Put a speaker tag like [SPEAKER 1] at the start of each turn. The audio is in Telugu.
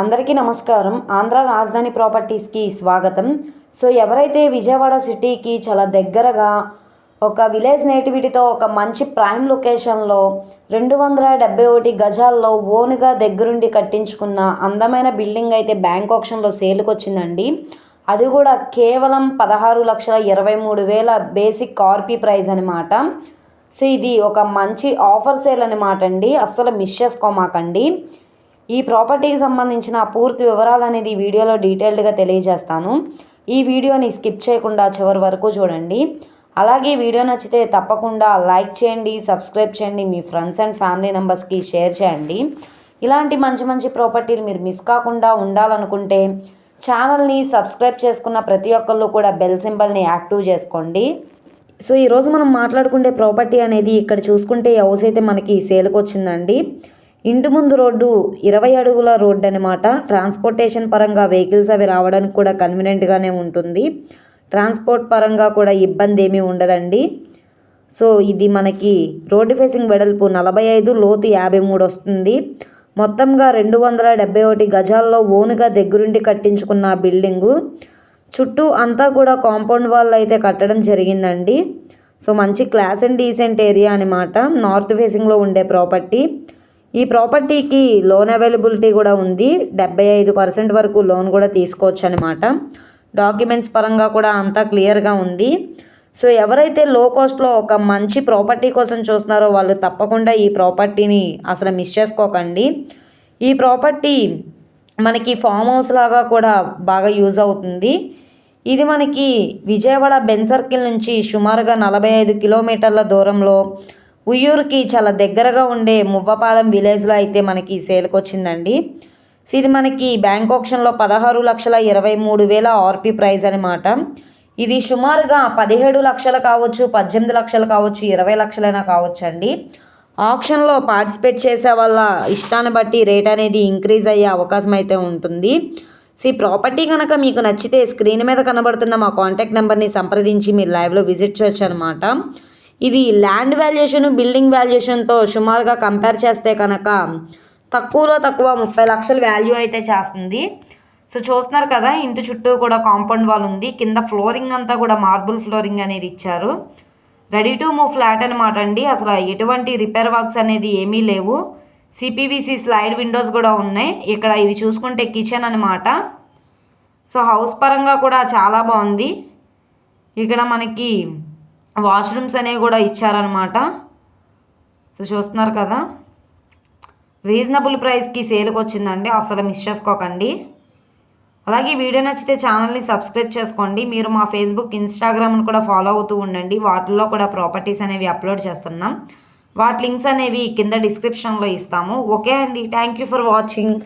[SPEAKER 1] అందరికీ నమస్కారం. ఆంధ్ర రాజధాని ప్రాపర్టీస్కి స్వాగతం. సో ఎవరైతే విజయవాడ సిటీకి చాలా దగ్గరగా ఒక విలేజ్ నేటివిటీతో ఒక మంచి ప్రైమ్ లొకేషన్లో రెండు వందల డెబ్బై ఒకటి గజాల్లో ఓన్గా దగ్గరుండి కట్టించుకున్న అందమైన బిల్డింగ్ అయితే బ్యాంక్ ఆప్షన్లో సేల్కి వచ్చిందండి. అది కూడా కేవలం పదహారు లక్షల ఇరవై మూడు వేల బేసిక్ కార్పీ ప్రైజ్ అనమాట సో ఇది ఒక మంచి ఆఫర్ సేల్ అనమాట అండి. అస్సలు మిస్ చేసుకోమాకండి. ఈ ప్రాపర్టీకి సంబంధించిన పూర్తి వివరాలు అనేది ఈ వీడియోలో డీటెయిల్డ్గా తెలియజేస్తాను. ఈ వీడియోని స్కిప్ చేయకుండా చివరి వరకు చూడండి. అలాగే వీడియో నచ్చితే తప్పకుండా లైక్ చేయండి సబ్స్క్రైబ్ చేయండి మీ ఫ్రెండ్స్ అండ్ ఫ్యామిలీ మెంబర్స్కి షేర్ చేయండి. ఇలాంటి మంచి మంచి ప్రాపర్టీలు మీరు మిస్ కాకుండా ఉండాలనుకుంటే ఛానల్ని సబ్స్క్రైబ్ చేసుకున్న ప్రతి ఒక్కళ్ళు కూడా బెల్ సింబల్ని యాక్టివ్ చేసుకోండి. సో ఈరోజు మనం మాట్లాడుకునే ప్రాపర్టీ అనేది ఇక్కడ చూసుకుంటే హౌస్ అయితే మనకి సేల్కి వచ్చిందండి. ఇంటి ముందు రోడ్డు ఇరవై అడుగుల రోడ్డు అనమాట ట్రాన్స్పోర్టేషన్ పరంగా వెహికల్స్ అవి రావడానికి కూడా కన్వీనియంట్గానే ఉంటుంది. ట్రాన్స్పోర్ట్ పరంగా కూడా ఇబ్బంది ఏమీ ఉండదండి. సో ఇది మనకి రోడ్డు ఫేసింగ్ వెడల్పు నలభై ఐదు లోతు యాభై మూడు వస్తుంది. మొత్తంగా రెండు వందల డెబ్బై ఒకటి గజాల్లో ఓనుగా దగ్గరుండి కట్టించుకున్న ఆ బిల్డింగు. చుట్టూ అంతా కూడా కాంపౌండ్ వాళ్ళు అయితే కట్టడం జరిగిందండి. సో మంచి క్లాస్ అండ్ డీసెంట్ ఏరియా అనమాట నార్త్ ఫేసింగ్లో ఉండే ప్రాపర్టీ. ఈ ప్రాపర్టీకి లోన్ అవైలబిలిటీ కూడా ఉంది. డెబ్బై ఐదు పర్సెంట్ వరకు లోన్ కూడా తీసుకోవచ్చు అనమాట డాక్యుమెంట్స్ పరంగా కూడా అంతా క్లియర్గా ఉంది. సో ఎవరైతే లో కాస్ట్లో ఒక మంచి ప్రాపర్టీ కోసం చూస్తున్నారో వాళ్ళు తప్పకుండా ఈ ప్రాపర్టీని అసలు మిస్ చేసుకోకండి. ఈ ప్రాపర్టీ మనకి ఫామ్ హౌస్ లాగా కూడా బాగా యూజ్ అవుతుంది. ఇది మనకి విజయవాడ బెన్ సర్కిల్ నుంచి సుమారుగా నలభై ఐదు కిలోమీటర్ల దూరంలో ఉయ్యూరుకి చాలా దగ్గరగా ఉండే మువ్వపాలెం విలేజ్లో అయితే మనకి సేల్కి వచ్చిందండి. ఇది మనకి బ్యాంక్ ఆప్షన్లో పదహారు లక్షల ఇరవై మూడు వేల ఆర్పి ప్రైజ్ అనమాట ఇది సుమారుగా పదిహేడు లక్షలు కావచ్చు పద్దెనిమిది లక్షలు కావచ్చు ఇరవై లక్షలైనా కావచ్చు అండి ఆప్షన్లో పార్టిసిపేట్ చేసే వాళ్ళ ఇష్టాన్ని బట్టి రేట్ అనేది ఇంక్రీజ్ అయ్యే అవకాశం అయితే ఉంటుంది. సో ఈ ప్రాపర్టీ కనుక మీకు నచ్చితే స్క్రీన్ మీద కనబడుతున్న మా కాంటాక్ట్ నెంబర్ని సంప్రదించి మీరు లైవ్లో విజిట్ చేయొచ్చు అనమాట ఇది ల్యాండ్ వాల్యుయేషన్ బిల్డింగ్ వాల్యుయేషన్తో సుమారుగా కంపేర్ చేస్తే కనుక తక్కువలో తక్కువ ముప్పై లక్షల వాల్యూ అయితే చేస్తుంది. సో చూస్తున్నారు కదా ఇంటి చుట్టూ కూడా కాంపౌండ్ వాల్ ఉంది. కింద ఫ్లోరింగ్ అంతా కూడా మార్బుల్ ఫ్లోరింగ్ అనేది ఇచ్చారు. రెడీ టు మూవ్ ఫ్లాట్ అనమాట అండి. అసలు ఎటువంటి రిపేర్ వర్క్స్ అనేది ఏమీ లేవు. సిపివిసి స్లైడ్ విండోస్ కూడా ఉన్నాయి. ఇక్కడ ఇది చూసుకుంటే కిచెన్ అనమాట సో హౌస్ పరంగా కూడా చాలా బాగుంది. ఇక్కడ మనకి వాష్రూమ్స్ అనేవి కూడా ఇచ్చారనమాట సో చూస్తున్నారు కదా. రీజనబుల్ ప్రైస్కి సేల్కి వచ్చిందండి. అసలు మిస్ చేసుకోకండి. అలాగే వీడియో నచ్చితే ఛానల్ని సబ్స్క్రైబ్ చేసుకోండి. మీరు మా ఫేస్బుక్ ఇన్స్టాగ్రామ్ను కూడా ఫాలో అవుతూ ఉండండి. వాటిల్లో కూడా ప్రాపర్టీస్ అనేవి అప్లోడ్ చేస్తున్నాం. వాటి లింక్స్ అనేవి కింద డిస్క్రిప్షన్లో ఇస్తాము. ఓకే అండి. Thank you for watching.